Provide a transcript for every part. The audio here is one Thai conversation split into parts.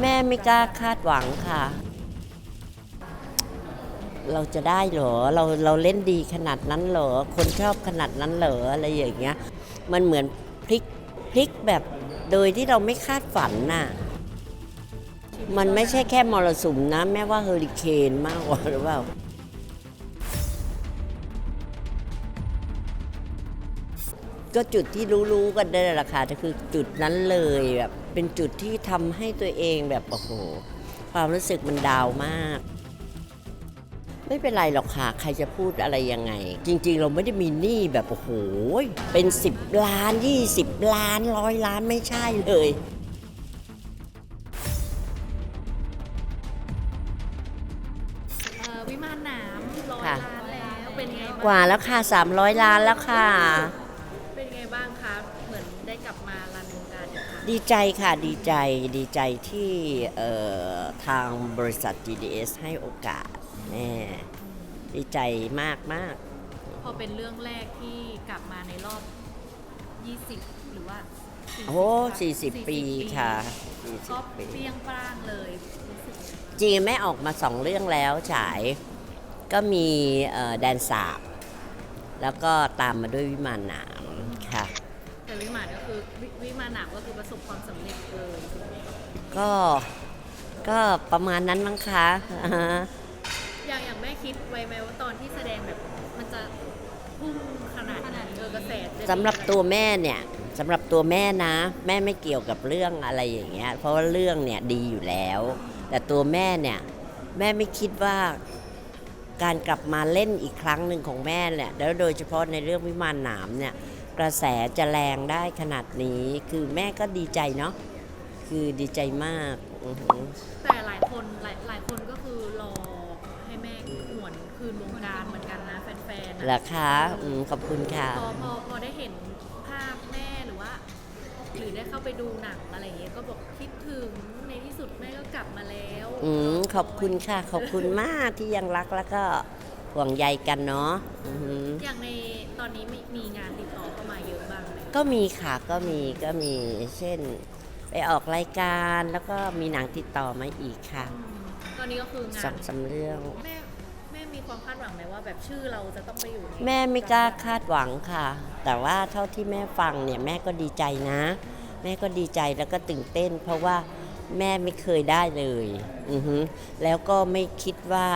แม่ไม่กล้าคาดหวังค่ะ เราจะได้เหรอเราเราเล่นดีขนาดนั้นเหรอ คนชอบขนาดนั้นเหรออะไรอย่างเงี้ย มันเหมือนพลิกพลิกแบบโดยที่เราไม่คาดฝันน่ะ มันไม่ใช่แค่มรสุมนะ แม่ว่าเฮอริเคนมากกว่าหรือเปล่าก็จุดที่รู้ๆกันได้แหละค่ะก็คือจุดนั้นเลยแบบ เป็นจุดที่ทำให้ตัวเองแบบโอ้โหความรู้สึกมันดาวมาก ไม่เป็นไรหรอกค่ะใครจะพูดอะไรยังไง จริง ๆ เราไม่ได้มีหนี้แบบโอ้โหเป็น 10 ล้าน 20 ล้านร้อยล้านไม่ใช่เลยเอ่อวิมานหนามร้อยค่ะล้านแล้วเป็นไงกบ้างว่าแล้วค่ะ 300 ล้านแล้วค่ะ เป็นไงบ้างคะเหมือนได้กลับมา ดีใจค่ะดีใจดีใจที่เอ่อทางบริษัท GDS ให้โอกาสแน่ดีใจมากมากพอเป็นเรื่องแรกที่กลับมาในรอบ 20 หรือว่า40โอ้คะ40ปีค่ะก็40ปีเปรี้ยงปร้างเลยรู้สึกยังไงบ้างจริงๆแม่ออกมาสองเรื่องแล้วฉายก็มีเอ่อแดนสาบ แล้วก็ตามมาด้วยวิมานหนามค่ะ วิวิมานหนามก็คือประสบความสำเร็จเลยก็ก็ประมาณนั้นมั้งคะอ่าฮะอย่างอย่างแม่คิดไว้ไหมว่าตอนที่แสดงแบบมันจะพุ่งขนาดนี้เออกระแสจะดีสำหรับตัวแม่เนี่ยสำหรับตัวแม่นะ แม่ไม่เกี่ยวกับเรื่องอะไรอย่างเงี้ย เพราะว่าเรื่องเนี่ยดีอยู่แล้ว แต่ตัวแม่เนี่ย แม่ไม่คิดว่าการกลับมาเล่นอีกครั้งหนึ่งของแม่เนี่ยแล้วโดยเฉพาะในเรื่องวิมานหนามเนี่ย กระแสจะแรงได้ขนาดนี้ คือแม่ก็ดีใจเนาะคือดีใจมากอือหือ แต่หลายคนหลายหลายคนก็คือรอให้แม่หวนคืนวงการเหมือนกันนะแฟนๆเหรนะอคะอืมขอบคุณค่ะ พอพอพอได้เห็นภาพแม่หรือว่า หรือได้เข้าไปดูหนังอะไรอย่างเงี้ยก็บอกคิดถึงในที่สุดแม่ก็กลับมาแล้ว อืมขอบคุณค่ะ ขอบคุณมากที่ยังรักแล้วก็ ห่วงใยกันเนาะอือหืออย่างในตอนนี้มีมีงานติดต่อเข้ามาเยอะบ้างไหมก็มีค่ะก็มีก็มีเช่น ไปออกรายการแล้วก็มีหนังติดต่อมาอีกค่ะอืมตอนนี้ก็คืองาสอนงสามเรื่อง แม่แม่มีความคาดหวังไหมว่าแบบชื่อเราจะต้องไปอยู่ในแม่ไม่กล้าคาดหวังค่ะ แต่ว่าเท่าที่แม่ฟังเนี่ยแม่ก็ดีใจนะ แม่ก็ดีใจแล้วก็ตื่นเต้น เพราะว่าแม่ไม่เคยได้เลยอือฮึแล้วก็ไม่คิดว่า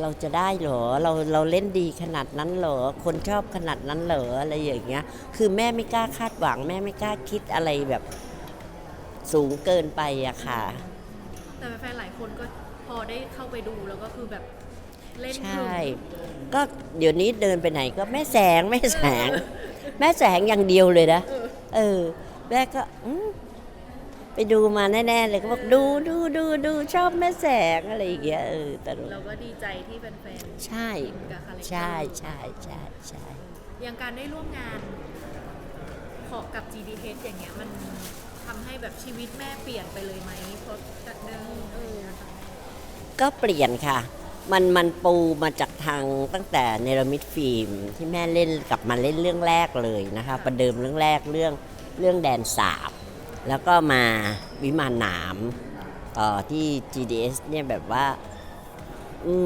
เราจะได้เหรอเราเราเล่นดีขนาดนั้นเหรอคนชอบขนาดนั้นเหรออะไรอย่างเงี้ย คือแม่ไม่กล้าคาดหวัง แม่ไม่กล้าคิดอะไรแบบสูงเกินไปอะค่ะ แต่แฟนๆหลายคนก็พอได้เข้าไปดูแล้วก็คือแบบเล่นใชถึง่ก็เดี๋ยวนี้เดินไปไหนก็แม่แสงแม่แสง แม่แสงอย่างเดียวเลยนะ เออเออแม่ก็อืม ไปดูมาแน่ๆเลยก็บอกดูดูดูดูชอบแม่แสงอะไรอย่างเงี้ยเออตลกเราก็ดีใจที่แฟนใช่ๆกับคาแรคเตอร์ใช่ใช่ใช่ใช่อย่างการได้ร่วมงานขอกับ GDH อย่างเงี้ยมันทำให้แบบชีวิตแม่เปลี่ยนไปเลยไหมเพราะจากเดิมเออก็เปลี่ยนค่ะ มันมันปูมาจากทางตั้งแต่เนรมิตฟิล์มที่แม่เล่นกลับมาเล่นเรื่องแรกเลยนะคะ ประเดิมเรื่องแรกเรื่องเรื่องแดนสาบ แล้วก็มาวิมานหนามที่ GDS เนี่ยแบบว่า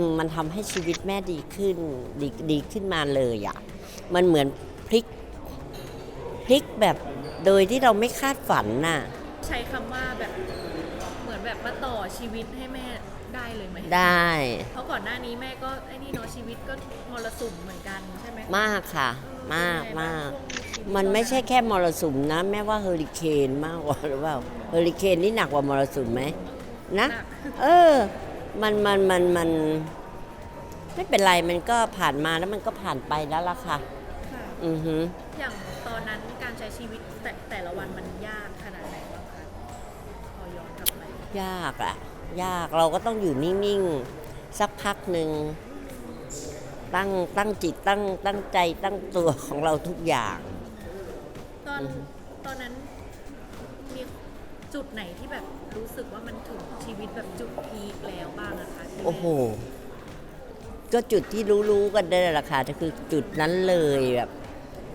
มมันทำให้ชีวิตแม่ดีขึ้นดีดีขึ้นมาเลยอะ่ะมันเหมือนพลิกพลิกแบบโดยที่เราไม่คาดฝันน่ะ ใช้คำว่าแบบเหมือนแบบมาต่อชีวิตให้แม่ เลยไหมได้ เพราะก่อนหน้านี้แม่ก็ไอ้นี่เนาะชีวิตก็มรสุมเหมือนกันใช่ไหมมากค่ะ มากเป็นไงมากบ้งช่วงชีวิตมันไม่ใช่แค่มรสุมนะ แม่ว่าเฮอริเคนมากกว่าหรือเปล่าเฮอริเคนนี่หนักกว่ามรสุมไหมนะหนักเออ มันมันมันมันไม่เป็นไรมันก็ผ่านมาแล้วมันก็ผ่านไปแล้วล่ะค่ะค่ะ อือฮึอย่างตอนนั้นการใช้ชีวิตแต่แต่ละวันมันยากขนาดไหนบ้างคะพอย้อนกลับไปยากอะ ยากเราก็ต้องอยู่นิ่ง ๆ สักพักหนึ่งตั้งตั้งจิตตั้งตั้งใจตั้งตัวของเราทุกอย่าง ตอนอือฮึตอนนั้นมีจุดไหนที่แบบรู้สึกว่ามันถึงชีวิตแบบจุดพีคแล้วบ้างนะคะที่แม่โอ้โห ก็จุดที่รู้ๆกันได้แหละค่ะก็คือจุดนั้นเลยแบบ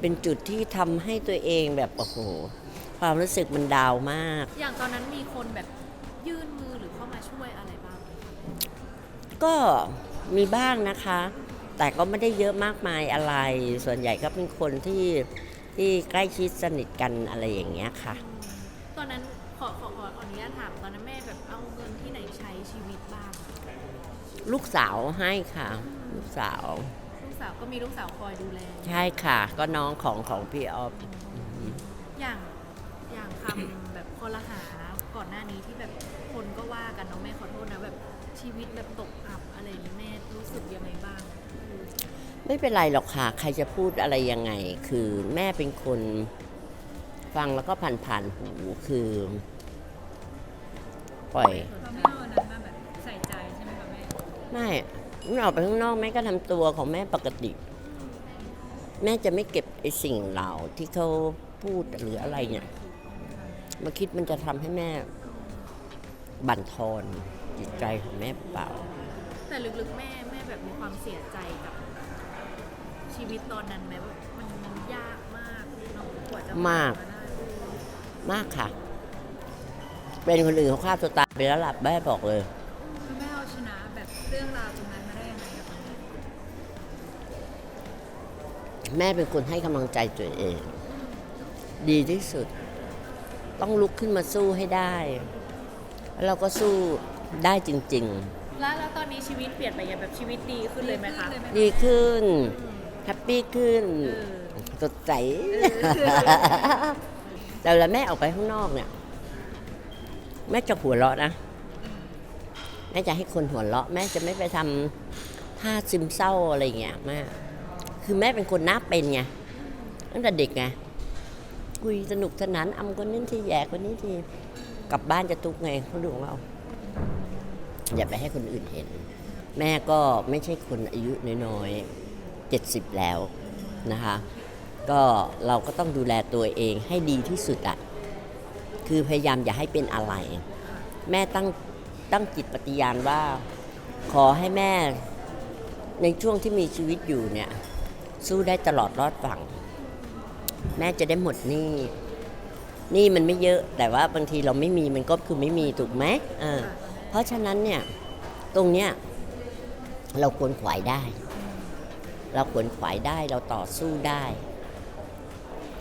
เป็นจุดที่ทำให้ตัวเองแบบโอ้โห ความรู้สึกมันดาวน์มาก อย่างตอนนั้นมีคนแบบ ยื่นมือหรือเข้ามาช่วยอะไรบ้างไหมคะก็มีบ้างนะคะ แต่ก็ไม่ได้เยอะมากมายอะไร ส่วนใหญ่ก็เป็นคนที่ที่ใกล้ชิดสนิทกันอะไรอย่างเงี้ยค่ะ ตอนนั้นขอขอขอขออนุญาตถามตอนนั้นแม่แบบเอาเงินที่ไหนใช้ชีวิตบ้างลูกสาวให้ค่ะ ลูกสาว ลูกสาวก็มีลูกสาวคอยดูแล ใช่ค่ะ ก็น้องของของพี่ออฟอย่างอย่างคำแบบคอรหาก่อนหน้านี้ที่แบบ คนก็ว่ากันเนาะแม่ขอโทษนะแบบชีวิตแบบตกอับอะไรอย่างนี้แม่รู้สึกยังไงบ้าง ไม่เป็นไรหรอกค่ะ ใครจะพูดอะไรยังไง คือแม่เป็นคนฟังแล้วก็ผ่านผ่านๆหูคือ ปล่อยเราไม่เอาอันนั้นมาแบบใส่ใจใช่ไหมคะแม่ ไม่ไม่ออกไปข้างนอกแม่ก็ทำตัวของแม่ปกติ แม่จะไม่เก็บไอ้สิ่งเหล่าที่เขาพูดหรืออะไรเนี่ย มาคิดมันจะทำให้แม่ บั่นทอนจิตใจของแม่เปล่า แต่ลึกๆแม่แม่แบบมีความเสียใจกับ ชีวิตตอนนั้นไหมว่ามันมันยากมากเนาะกว่าจะมากผ่นได้ มากค่ะ เป็นคนอื่นเขาฆ่าตัวตายไปแล้วล่ะแม่บอกเลยคือแม่เอาชนะแบบเรื่องราวตรงนั้นมาได้ยังไงอะคะแม่แม่เป็นคนให้กำลังใจตัวเอง ดีที่สุด ต้องลุกขึ้นมาสู้ให้ได้แล้ว เราก็สู้ได้จริง แล้วแล้วตอนนี้ชีวิตเปลี่ยนไปยังแบบชีวิตดีขึ้นเลยไหมคะขึ้นเลยไหมๆดีขึ้น แฮปปี้ขึ้นเออสดใส แต่เวลาแม่ออกไปข้างนอกเนี่ย แม่จะหัวเราะนะ แม่จะให้คนหัวเราะ แม่จะไม่ไปทำท่าซึมเศร้าอะไรอย่างเงี้ยแม่คือแม่เป็นคนน่าเป็นไงตั้งแต่เด็กไงคุยสนุกสนานอำคนนี้ทีแย่คนนี้ที กลับบ้านจะทุกข์ไงเขาดูของเรา อย่าไปให้คนอื่นเห็น แม่ก็ไม่ใช่คนอายุน้อยๆเจ็ดสิบแล้วนะคะ ก็เราก็ต้องดูแลตัวเองให้ดีที่สุดอะคือพยายามอย่าให้เป็นอะไร แม่ตั้งตั้งจิตปฏิญาณว่า ขอให้แม่ในช่วงที่มีชีวิตอยู่เนี่ย สู้ได้ตลอดรอดฝั่ง แม่จะได้หมดหนี้ นี้มันไม่เยอะแต่ว่าบางทีเราไม่มีมันก็คือไม่มีถูกไหมเออเพราะฉะนั้นเนี่ยตรงเนี้ยเราควรขวายได้ เราควรขวายได้เราต่อสู้ได้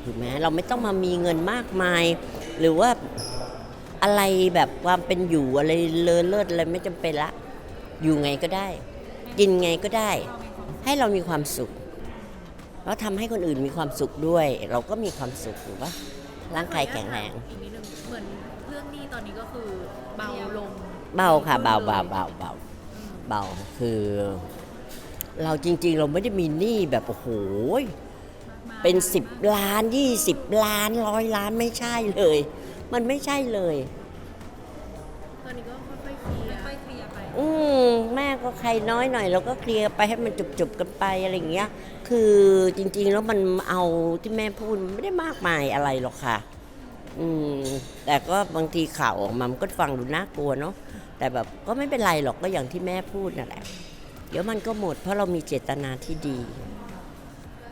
ถูกไหมเราไม่ต้องมามีเงินมากมาย หรือว่าอะไรแบบความเป็นอยู่อะไรเลอเลิศอะไรไม่จำเป็นละ อยู่ไงก็ได้ กินไงก็ได้ ให้เรามีความสุขแล้วทำให้คนอื่นมีความสุขด้วย เราก็มีความสุขถูกปะ ร่างกายแข็งแรง อีกนิดนึงเหมือนเรื่องหนี้ตอนนี้ก็คือเบาลงเบาค่ะเบาเบาเบาเบาเบาคือ เราจริง ๆ เราไม่ได้มีหนี้แบบโอ้โหเป็นสิบล้านยี่สิบล้านร้อยล้านไม่ใช่เลย มันไม่ใช่เลย อยๆเคลียร์ไปอืมแม่ก็ใครน้อยหน่อยเราก็เคลียร์ไปให้มันจบๆกันไปอะไรอย่างเงี้ย คือจริงๆแล้วมันเอาที่แม่พูดมันไม่ได้มากมายอะไรหรอกค่ะ อืมแต่ก็บางทีข่าวออกมามันก็ฟังดูน่ากลัวเนาะแต่แบบก็ไม่เป็นไรหรอกก็อย่างที่แม่พูดนั่นแหละเดี๋ยวมันก็หมดเพราะเรามีเจตนาที่ดี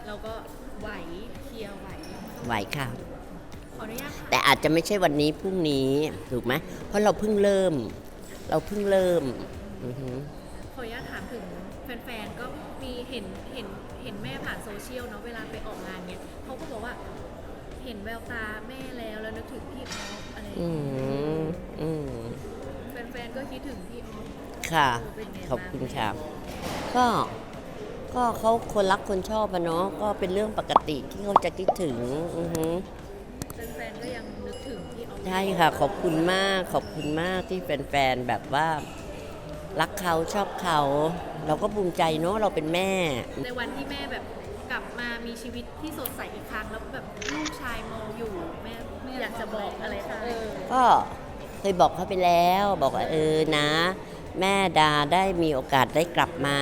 เราก็ไหวเคลียร์ไหวไหวค่ะ ขออนุญาตค่ะแต่อาจจะไม่ใช่วันนี้พรุ่งนี้ถูกไหมเพราะเราเพิ่งเริ่ม เราเพิ่งเริ่มอือหือขออนุญาตถามถึงแฟนๆ ก็มีเห็นเห็นเห็นแม่ผ่านโซเชียลเนาะเวลาไปออกงานเนี่ยเขาก็บอกว่าเห็นแววตาแม่แล้วแล้วนึกถึงพี่ออฟอะไรอย่างอืเงี้ยมอืมแฟนๆ ก็คิดถึงพี่ออฟค่ะ เป็นไงขอบคุณบ้างค่ะ ก็ ก็เขาคนรักคนชอบอะเนาะ ก็เป็นเรื่องปกติที่เขาจะคิดถึง อือหือ แฟนๆก็ยังนึกถึงพี่ออฟใช่ค่ะขอบคุณมากขอบคุณมากที่แฟนๆแบบว่ารักเขาชอบเขา เราก็ภูมิใจเนาะเราเป็นแม่ ในวันที่แม่แบบกลับมามีชีวิตที่สดใสอีกครั้งแล้วแบบลูกชายมองอยู่แม่อยากจะบอกอะไรคะเออก็เคยบอกเขาไปแล้ว บอกว่าเออนะ แม่ดาได้มีโอกาสได้กลับมา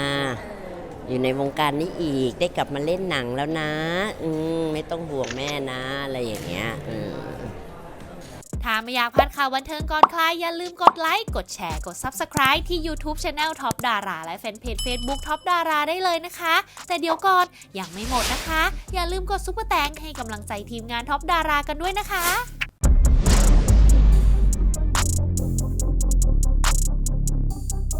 อยู่ในวงการนี้อีกได้กลับมาเล่นหนังแล้วนะ อืมไม่ต้องห่วงแม่นะ อะไรอย่างเงี้ยอืม ถ้าไม่อยากพลาดข่าวบันเทิงก่อนใครอย่าลืมกดไลค์ กดแชร์ กด Subscribe ที่ YouTube Channel Top Dara และแฟนเพจ Facebook Top Dara ได้เลยนะคะ แต่เดี๋ยวก่อนยังไม่หมดนะคะ อย่าลืมกดซุปเปอร์แตงให้กำลังใจทีมงาน Top Dara กันด้วยนะคะ